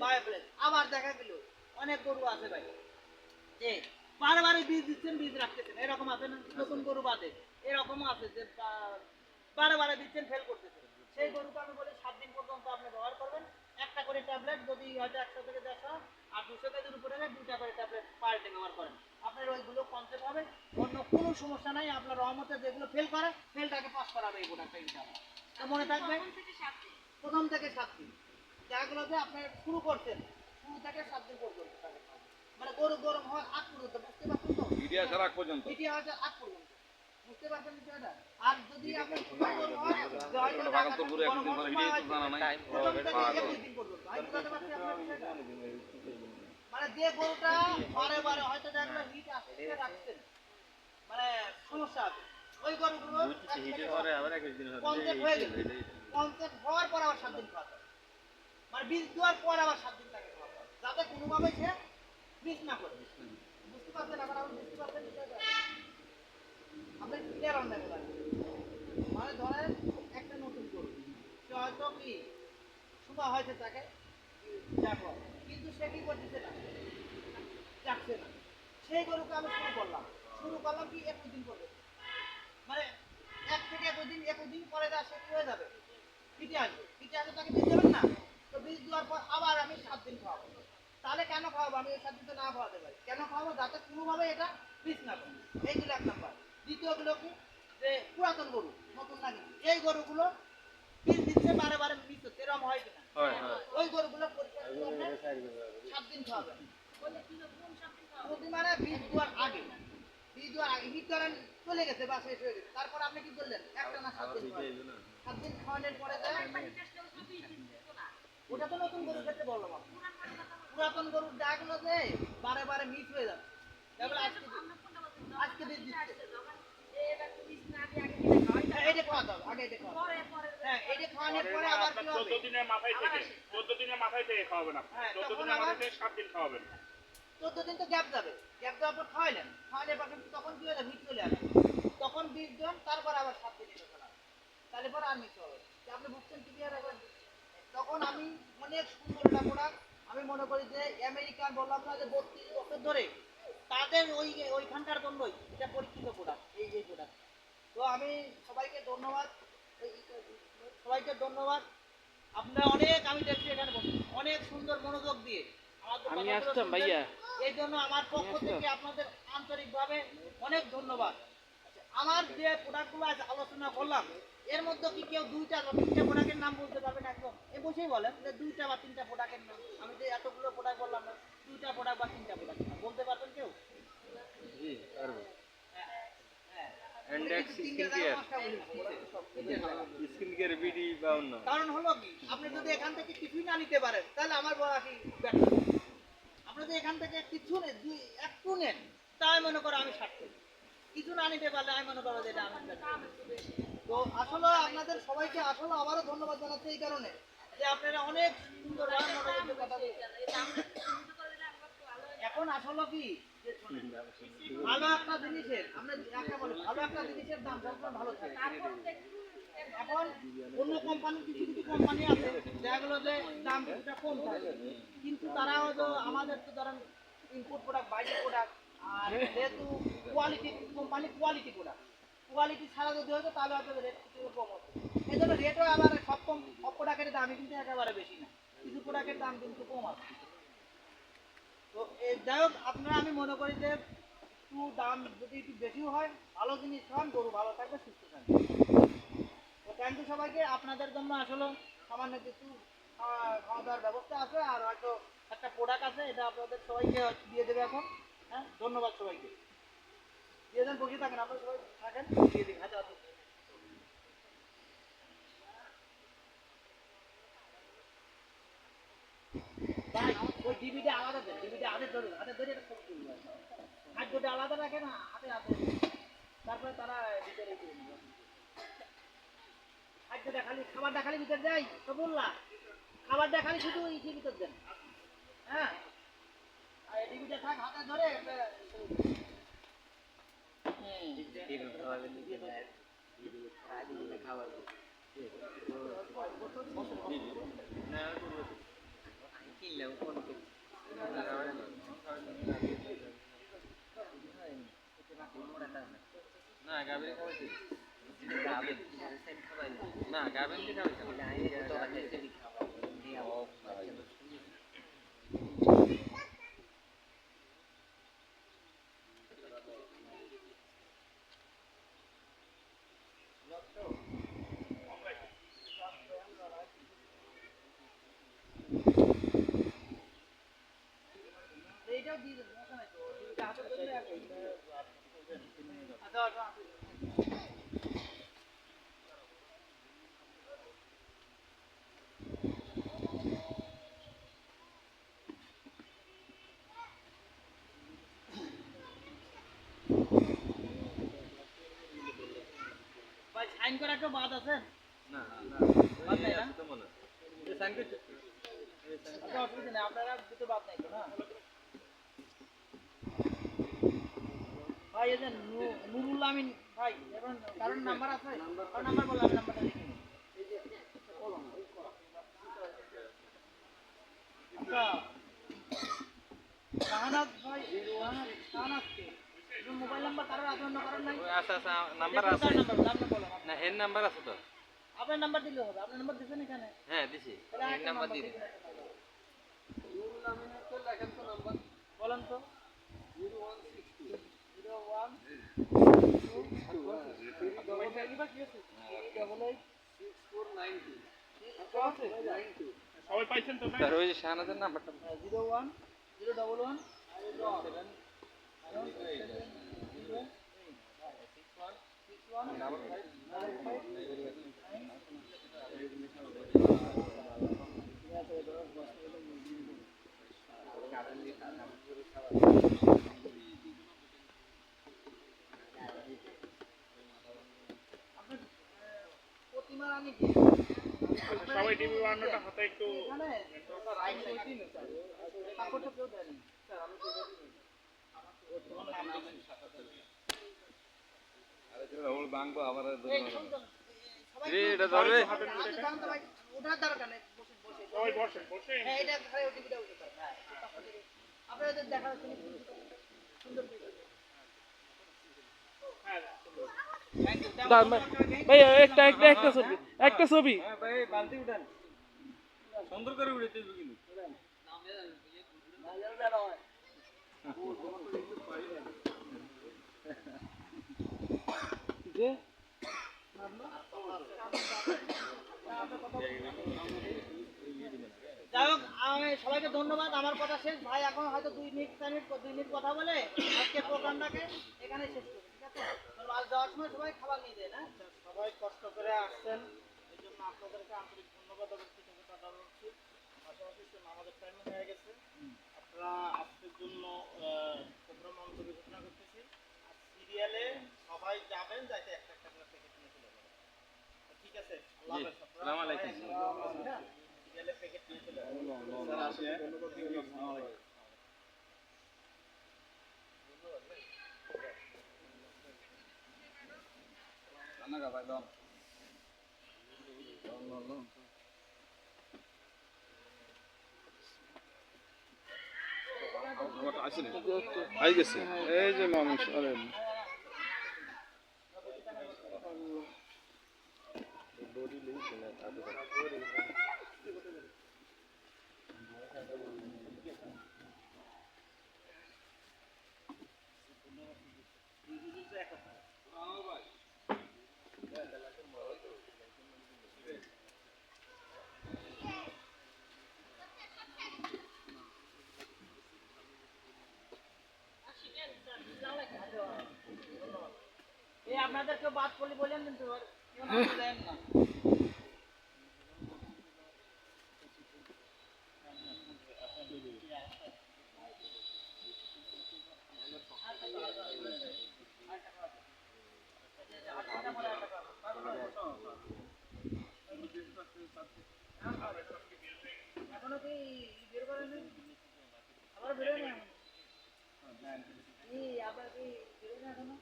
বায়োপ্লেস আবার দেখা গেল অনেক গরু আছে ভাই। যে বারে বারে বীজ দিচ্ছেন বীজ রাখতেছেন। এরকম আছে না? নতুন গরু বাদে। এরকম আছে যে বা- বারে বারে দিচ্ছেন ফেল করতেছেন। সেই গরুকে আমি বলি সাত দিন পর্যন্ত আপনি ব্যবহার করবেন। একটা করে ট্যাবলেট যদি হয়তো একশো থেকে দেড়শো আর দুশো কেজির উপরে দুটা করে ট্যাবলেট পার ডে ব্যবহার করেন। আপনার ওইগুলো কনসেপ্ট হবে। অন্য কোনো সমস্যা নাই আপনার রহমতে যেগুলো ফেল করে ফেলটাকে পাস করাবে এই প্রোডাক্টটা ইনশাআল্লাহ। মনে থাকবে? প্রথম থেকে সাত দিন। যাগুলোতে আপনি শুরু করছেন শুরু থেকে সাত দিন পর্যন্ত মানে গরু গরম হওয়ার আগ পর্যন্ত বুঝতে পারছেন তো? ভিডিও আসার আগ পর্যন্ত। এটি হচ্ছে আগ পর্যন্ত বুঝতে পারছেন বিষয়টা? আর যদি আপনি শুরু গরম হয় যে হয়তো ওটা ভাগান্তর করে একদিন পরে সময় তো জানা নাই প্রথম থেকে একুশ দিন পর্যন্ত। আমি বুঝাতে পারছি আপনার বিষয়টা? মানে যে গরুটা বারে বারে হয়তো দেখল হিট আসছে রাখছেন মানে সমস্যা আছে। ওই গরুগুলো কনসেপ্ট হয়ে গেল কনসেপ্ট হওয়ার পর আবার সাত দিন হবে। মানে বীজ দেওয়ার পর আবার সাত দিন তাকে খাওয়াতে যাতে কোনোভাবে সে মিস না করে। বুঝতে পারছেন আবার আপনি বুঝতে পারছেন বিষয়টা? আপনি ক্লিয়ার অন দেখবেন মানে ধরেন একটা নতুন গরু। সে হয়তো কি সময় হয়েছে তাকে কিন্তু সে কি করতেছে না? যাচ্ছে না। সেই গরুকে আমি শুরু করলাম। শুরু করলাম কি একুশ দিন করবে মানে এক থেকে একুশ দিন একুশ দিন পরে যা সে কি হয়ে যাবে? ফিটে আসবে। ফিটে আসবে তাকে বীজ দেবেন না? তো বীজ দেওয়ার পর আবার আমি সাত দিন খাওয়াবো। তাহলে কেন খাওয়াবো? আমি এই সাত দিন তো না খাওয়াতে পারি। কেন খাওয়াবো? যাতে কোনোভাবে এটা মিস না করে। এইগুলো এক নাম্বার। দ্বিতীয়গুলো কি? যে পুরাতন গরু নতুন না কিন্তু। এই গরুগুলো বীজ দিচ্ছে বারে বারে মিস হচ্ছে এরকম হয় কিনা ওই গরুগুলো পরিষ্কার সাত দিন খাওয়াবেন প্রতি মানে বীজ দেওয়ার আগে বীজ দেওয়ার আগে হিট করেন চলে গেছে বা শেষ হয়ে গেছে। তারপর আপনি কি করলেন? একটা না সাত দিন সাত দিন খাওয়ানোর পরে ওটা তো নতুন গরুর ক্ষেত্রে বললাম পুরাতন গরুর ডাকগুলো যে বারে বারে মিস হয়ে যেমন আজকে দিচ্ছে। হ্যাঁ, খাওয়াতে হবে আগে এটা খাওয়াতে হ্যাঁ এইটা খাওয়ানোর পরে আবার কি হবে? চোদ্দ দিনের মাথায় থেকে চোদ্দ দিনের মাথায় থেকে খাওয়াবেন আপনি। হ্যাঁ, দিনের মাথায় থেকে দিন খাওয়াবেন। চোদ্দ দিন তো গ্যাপ যাবে। গ্যাপ দেওয়ার পর তখন কি হয়ে চলে আসবে তখন তারপর আবার সাত দিন এটা ফেলা তাহলে পর আর মিস হবে আপনি বুঝছেন ক্লিয়ার একবার? তখন আমি অনেক সুন্দর প্রোডাক্ট আমি মনে করি যে আমেরিকান বললাম না যে বত্রিশ বছর ধরে তাদের ওই ওইখানকার জন্যই এটা পরীক্ষিত প্রোডাক্ট এই এই প্রোডাক্ট তো আমি সবাইকে ধন্যবাদ। সবাইকে ধন্যবাদ। আপনারা অনেক আমি দেখছি এখানে অনেক সুন্দর মনোযোগ দিয়ে আমাদের আমি আসতাম ভাইয়া। এই জন্য আমার পক্ষ থেকে আপনাদের আন্তরিকভাবে অনেক ধন্যবাদ। আমার যে প্রোডাক্টগুলো আজ আলোচনা করলাম এর মধ্যে কি কেউ দুইটা বা তিনটা প্রোডাক্টের নাম বলতে পারবেন একদম? এ বসেই বলেন যে দুইটা বা তিনটা প্রোডাক্টের নাম। আমি যে এতগুলো প্রোডাক্ট বললাম না দুইটা প্রোডাক্ট বা তিনটা প্রোডাক্ট বলতে পারবেন কেউ? হ্যাঁ। স্কিন কেয়ার বিডি কারণ হলো কি আপনি যদি এখান থেকে কিছুই না নিতে পারেন তাহলে আমার বলা কি আপনি যদি এখান থেকে কিছু নেন দুই একটু নেন তাই মনে করো আমি স্বার্থ কিছু না নিতে পারলে আমি মনে করো যে এটা তো আসলে আপনাদের সবাইকে আসলে আবারও ধন্যবাদ জানাচ্ছি এই কারণে যে আপনারা অনেক সুন্দর। এখন আসলে কি? ভালো একটা জিনিসের, আমরা একটা বলি, ভালো একটা জিনিসের দাম সবসময় ভালো থাকে। এখন অন্য কোম্পানির কিছু কিছু কোম্পানি আছে যেগুলো যে দাম কিছুটা কম থাকে। কিন্তু তারা হয়তো আমাদের তো ধরেন ইনপুট প্রোডাক্ট বাইরের প্রোডাক্ট আর যেহেতু quality company quality product quality ছাড়া যদি হতো তাহলে হয়তো রেট কিছু কম হতো। এই জন্য রেটও আবার সব কম, সব প্রোডাক্টের দামই কিন্তু একেবারে বেশি না। কিছু প্রোডাক্টের দাম কিন্তু কম আছে। তো যাই হোক, আপনারা আমি মনে করি যে একটু দাম যদি একটু বেশিও হয়, ভালো জিনিস খান গরু ভালো থাকবে, সুস্থ থাকবে। তো থ্যাংক ইউ সবাইকে। আপনাদের জন্য আসলে সামান্য কিছু খাওয়া দাওয়ার ব্যবস্থা আছে, আর হয়তো একটা প্রোডাক্ট আছে, এটা আপনাদের সবাইকে দিয়ে দেবে এখন। হ্যাঁ? ধন্যবাদ সবাইকে। দিয়ে বসে থাকেন সবাই থাকেন। দিয়ে তারপরে তারা ভিতরে দিয়ে খাবারটা খালি ভিতর যাই? তো বললা খাবারটা খালি শুধু ভিতর দেন। হ্যাঁ? না গাবিন খাওয়াইছি না গাবিন খাওয়াইছি সাইন করা বাদ আছেন না না বাদ নাই না তো অসুবিধা নেই আপনারা দুটো বাদ নাই না? ভাই এই যে নুরুল আমিন ভাই কারণ নাম্বার আছে? কারণ নাম্বার বললাম নাম্বারটা লিখে শাহানাজ ভাই শাহানাজ শাহানাজ কে? আপনার মোবাইল নাম্বার কারোর আছে অন্য কারোর নাই? আচ্ছা আচ্ছা নাম্বার আছে। নাম্বার না হের নাম্বার আছে তো। আপনার নাম্বার দিলে হবে আপনার নাম্বার দিবেন এখানে? হ্যাঁ দিছি। তাহলে হের একটা নাম্বার নাম্বার দিয়ে দিবেন দিন। বলেন তো জিরো ওয়ান সবাই পাইছেন তো স্যার ওই যে শাহনাজের নাম্বারটা। Zero one zero double one Pratima Rani কে? সবাই টিভি বান্নটা হাতে একটু এখানে সাপোর্টটা কেউ দেয়নি স্যার আমি তো দেখিনি। ওর বাংবা আবার এই, শুনছেন? সবাই রে, একটু- এটা ধরবে। হাতে হাতে ধরেন তো ভাই। ওঠার দরকার নেই, বসে- বসে। সবাই বসেন বসেন হ্যাঁ, এটা ঘাড়ে ওই টিভিটা উঠে দাও। হ্যাঁ, আপনাদের দেখা যাচ্ছে সুন্দর হ্যাঁ. ভাই একটা একটা একটা ছবি একটা ছবি। হ্যাঁ ভাই বালতি উঠান। সুন্দর করে কিন্তু। যাই হোক আমি সবাইকে ধন্যবাদ। আমার কথা শেষ। ভাই এখন হয়তো দুই মিনিট চার মিনিট দুই মিনিট কথা বলে আজকে প্রোগ্রামটাকে এখানে শেষ করি ঠিক আছে? যাওয়ার সময় সবাই খাবার নিয়ে দেয় না? সবাই কষ্ট করে আসছেন। এই জন্য আপনাদেরকে আন্তরিক ধন্যবাদ এবং কৃতজ্ঞতা জানাচ্ছি পাশাপাশি আমাদের টাইম হয়ে গেছে। আপনারা আজকের জন্য প্রোগ্রাম আমি ঘোষণা করতেছি। আর সিরিয়ালে সবাই যাবেন যাইতে একটা একটা করে প্যাকেট নিয়ে চলে যাবেন। ঠিক আছে আল্লাহ হাফেজ? সিরিয়ালে প্যাকেট নিয়ে চলে যাবেন। রান্না গা ভাই দাও আসেনি আই গেছে। এই যে মানুষ আরে এই আপনাদেরকে বাদ করলে বলেন এখনও কি আবার বেরোয় না এই আপনার কি বেরোয় না এখনও?